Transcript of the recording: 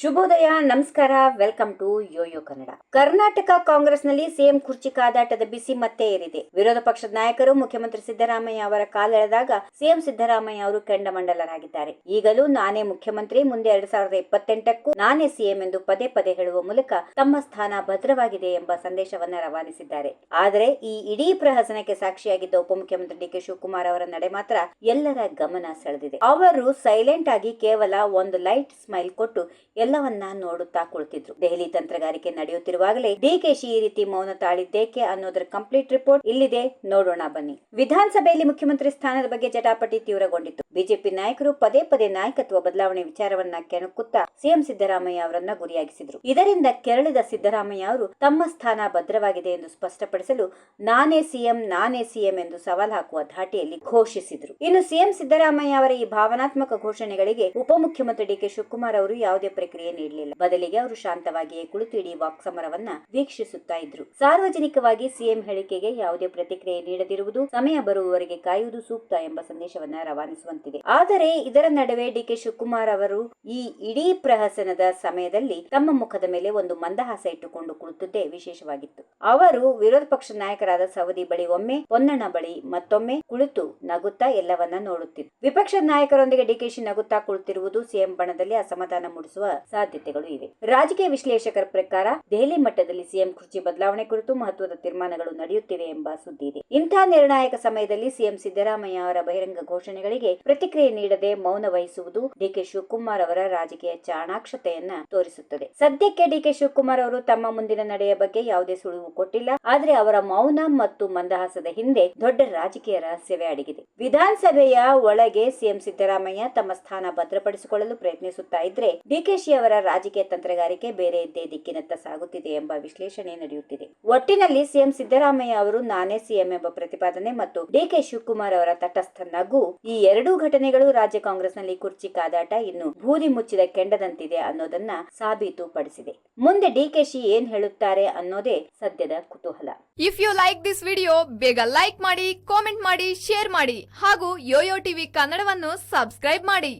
ಶುಭೋದಯ, ನಮಸ್ಕಾರ, welcome to Yoyo Kannada. Karnataka ಕಾಂಗ್ರೆಸ್ನಲ್ಲಿ ಸಿಎಂ ಕುರ್ಚಿ ಕಾದಾಟದ ಬಿಸಿ ಮತ್ತೆ ಏರಿದೆ. ವಿರೋಧ ಪಕ್ಷದ ನಾಯಕರು ಮುಖ್ಯಮಂತ್ರಿ ಸಿದ್ದರಾಮಯ್ಯ ಅವರ ಕಾಲೆಳೆದಾಗ ಸಿಎಂ ಸಿದ್ದರಾಮಯ್ಯ ಅವರು ಕೆಂಡಮಂಡಲರಾಗಿದ್ದಾರೆ. ಈಗಲೂ ನಾನೇ ಮುಖ್ಯಮಂತ್ರಿ, ಮುಂದೆ ಎರಡ್ ಸಾವಿರದ ಇಪ್ಪತ್ತೆಂಟಕ್ಕೂ ನಾನೇ ಸಿಎಂ ಎಂದು ಪದೇ ಪದೇ ಹೇಳುವ ಮೂಲಕ ತಮ್ಮ ಸ್ಥಾನ ಭದ್ರವಾಗಿದೆ ಎಂಬ ಸಂದೇಶವನ್ನ ರವಾನಿಸಿದ್ದಾರೆ. ಆದರೆ ಈ ಇಡೀ ಪ್ರಹಸನಕ್ಕೆ ಸಾಕ್ಷಿಯಾಗಿದ್ದ ಉಪಮುಖ್ಯಮಂತ್ರಿ ಡಿಕೆ ಶಿವಕುಮಾರ್ ಅವರ ನಡೆ ಮಾತ್ರ ಎಲ್ಲರ ಗಮನ ಸೆಳೆದಿದೆ. ಅವರು ಸೈಲೆಂಟ್ ಆಗಿ ಕೇವಲ ಒಂದು ಲೈಟ್ ಸ್ಮೈಲ್ ಕೊಟ್ಟು ಎಲ್ಲವನ್ನ ನೋಡುತ್ತಾ ಕುಳಿತಿದ್ರು. ದೆಹಲಿ ತಂತ್ರಗಾರಿಕೆ ನಡೆಯುತ್ತಿರುವಾಗಲೇ ಡಿಕೆಶಿ ಈ ರೀತಿ ಮೌನ ತಾಳಿದ್ದೇಕೆ ಅನ್ನೋದರ ಕಂಪ್ಲೀಟ್ ರಿಪೋರ್ಟ್ ಇಲ್ಲಿದೆ. ನೋಡೋಣ ಬನ್ನಿ. ವಿಧಾನಸಭೆಯಲ್ಲಿ ಮುಖ್ಯಮಂತ್ರಿ ಸ್ಥಾನದ ಬಗ್ಗೆ ಜಟಾಪಟಿ ತೀವ್ರಗೊಂಡಿತ್ತು. ಬಿಜೆಪಿ ನಾಯಕರು ಪದೇ ಪದೇ ನಾಯಕತ್ವ ಬದಲಾವಣೆ ವಿಚಾರವನ್ನ ಕೆಣಕುತ್ತಾ ಸಿಎಂ ಸಿದ್ದರಾಮಯ್ಯ ಅವರನ್ನ ಗುರಿಯಾಗಿಸಿದ್ರು. ಇದರಿಂದ ಕೆರಳಿದ ಸಿದ್ದರಾಮಯ್ಯ ಅವರು ತಮ್ಮ ಸ್ಥಾನ ಭದ್ರವಾಗಿದೆ ಎಂದು ಸ್ಪಷ್ಟಪಡಿಸಲು ನಾನೇ ಸಿಎಂ ನಾನೇ ಸಿಎಂ ಎಂದು ಸವಾಲ್ ಹಾಕುವ ಧಾಟಿಯಲ್ಲಿ ಘೋಷಿಸಿದ್ರು. ಇನ್ನು ಸಿಎಂ ಸಿದ್ದರಾಮಯ್ಯ ಅವರ ಈ ಭಾವನಾತ್ಮಕ ಘೋಷಣೆಗಳಿಗೆ ಉಪಮುಖ್ಯಮಂತ್ರಿ ಡಿಕೆ ಶಿವಕುಮಾರ್ ಅವರು ಯಾವುದೇ ಪ್ರಕ್ರಿಯೆ ನೀಡಲಿಲ್ಲ ಬದಲಿಗೆ ಅವರು ಶಾಂತವಾಗಿಯೇ ಕುಳಿತು ಇಡೀ ವಾಕ್ ಸಮರವನ್ನ ವೀಕ್ಷಿಸುತ್ತಾ ಇದ್ರು. ಸಾರ್ವಜನಿಕವಾಗಿ ಸಿಎಂ ಹೇಳಿಕೆಗೆ ಯಾವುದೇ ಪ್ರತಿಕ್ರಿಯೆ ನೀಡದಿರುವುದು ಸಮಯ ಬರುವವರೆಗೆ ಕಾಯುವುದು ಸೂಕ್ತ ಎಂಬ ಸಂದೇಶವನ್ನ ರವಾನಿಸುವಂತಿದೆ. ಆದರೆ ಇದರ ನಡುವೆ ಡಿಕೆ ಶಿವಕುಮಾರ್ ಅವರು ಈ ಇಡೀ ಪ್ರಹಸನದ ಸಮಯದಲ್ಲಿ ತಮ್ಮ ಮುಖದ ಮೇಲೆ ಒಂದು ಮಂದಹಾಸ ಇಟ್ಟುಕೊಂಡು ಕುಳಿತದ್ದೇ ವಿಶೇಷವಾಗಿತ್ತು. ಅವರು ವಿರೋಧ ಪಕ್ಷ ನಾಯಕರಾದ ಸವದಿ ಬಳಿ ಒಮ್ಮೆ ಪೊನ್ನಣ್ಣ ಬಳಿ ಮತ್ತೊಮ್ಮೆ ಕುಳಿತು ನಗುತ್ತಾ ಎಲ್ಲವನ್ನ ನೋಡುತ್ತಿದ್ದರು. ವಿಪಕ್ಷ ನಾಯಕರೊಂದಿಗೆ ಡಿಕೆಶಿ ನಗುತ್ತಾ ಕುಳಿತಿರುವುದು ಸಿಎಂ ಬಣದಲ್ಲಿ ಅಸಮಾಧಾನ ಮೂಡಿಸುವ ಸಾಧ್ಯತೆಗಳು ಇವೆ. ರಾಜಕೀಯ ವಿಶ್ಲೇಷಕರ ಪ್ರಕಾರ ದೆಹಲಿ ಮಟ್ಟದಲ್ಲಿ ಸಿಎಂ ಕುರ್ಚಿ ಬದಲಾವಣೆ ಕುರಿತು ಮಹತ್ವದ ತೀರ್ಮಾನಗಳು ನಡೆಯುತ್ತಿವೆ ಎಂಬ ಸುದ್ದಿ ಇದೆ. ಇಂಥ ನಿರ್ಣಾಯಕ ಸಮಯದಲ್ಲಿ ಸಿಎಂ ಸಿದ್ದರಾಮಯ್ಯ ಅವರ ಬಹಿರಂಗ ಘೋಷಣೆಗಳಿಗೆ ಪ್ರತಿಕ್ರಿಯೆ ನೀಡದೆ ಮೌನ ವಹಿಸುವುದು ಡಿಕೆ ಶಿವಕುಮಾರ್ ಅವರ ರಾಜಕೀಯ ಚಾಣಾಕ್ಷತೆಯನ್ನ ತೋರಿಸುತ್ತದೆ. ಸದ್ಯಕ್ಕೆ ಡಿಕೆ ಶಿವಕುಮಾರ್ ಅವರು ತಮ್ಮ ಮುಂದಿನ ನಡೆಯ ಬಗ್ಗೆ ಯಾವುದೇ ಸುಳಿವು ಕೊಟ್ಟಿಲ್ಲ. ಆದರೆ ಅವರ ಮೌನ ಮತ್ತು ಮಂದಹಾಸದ ಹಿಂದೆ ದೊಡ್ಡ ರಾಜಕೀಯ ರಹಸ್ಯವೇ ಅಡಗಿದೆ. ವಿಧಾನಸಭೆಯ ಒಳಗೆ ಸಿಎಂ ಸಿದ್ದರಾಮಯ್ಯ ತಮ್ಮ ಸ್ಥಾನ ಭದ್ರಪಡಿಸಿಕೊಳ್ಳಲು ಪ್ರಯತ್ನಿಸುತ್ತಾ ಇದ್ರೆ ಡಿಕೆಶಿ ಅವರ ರಾಜಕೀಯ ತಂತ್ರಗಾರಿಕೆ ಬೇರೆ ಇದ್ದೇ ದಿಕ್ಕಿನತ್ತ ಸಾಗುತ್ತಿದೆ ಎಂಬ ವಿಶ್ಲೇಷಣೆ ನಡೆಯುತ್ತಿದೆ. ಒಟ್ಟಿನಲ್ಲಿ ಸಿಎಂ ಸಿದ್ದರಾಮಯ್ಯ ಅವರು ನಾನೇ ಸಿಎಂ ಎಂಬ ಪ್ರತಿಪಾದನೆ ಮತ್ತು ಡಿಕೆ ಶಿವಕುಮಾರ್ ಅವರ ತಟಸ್ಥ ನಗು, ಈ ಎರಡೂ ಘಟನೆಗಳು ರಾಜ್ಯ ಕಾಂಗ್ರೆಸ್ನಲ್ಲಿ ಕುರ್ಚಿ ಕಾದಾಟ, ಇನ್ನು ಬೂದಿ ಮುಚ್ಚಿದ ಕೆಂಡದಂತಿದೆ ಅನ್ನೋದನ್ನ ಸಾಬೀತು ಪಡಿಸಿದೆ ಮುಂದೆ ಡಿಕೆಶಿ ಏನ್ ಹೇಳುತ್ತಾರೆ ಅನ್ನೋದೇ ಸದ್ಯದ ಕುತೂಹಲ. If you like this video ಬೇಗ ಲೈಕ್ ಮಾಡಿ ಕಾಮೆಂಟ್ ಮಾಡಿ ಶೇರ್ ಮಾಡಿ ಹಾಗೂ ಯೋಯೋ ಟಿವಿ ಕನ್ನಡವನ್ನು ಸಬ್ಸ್ಕ್ರೈಬ್ ಮಾಡಿ.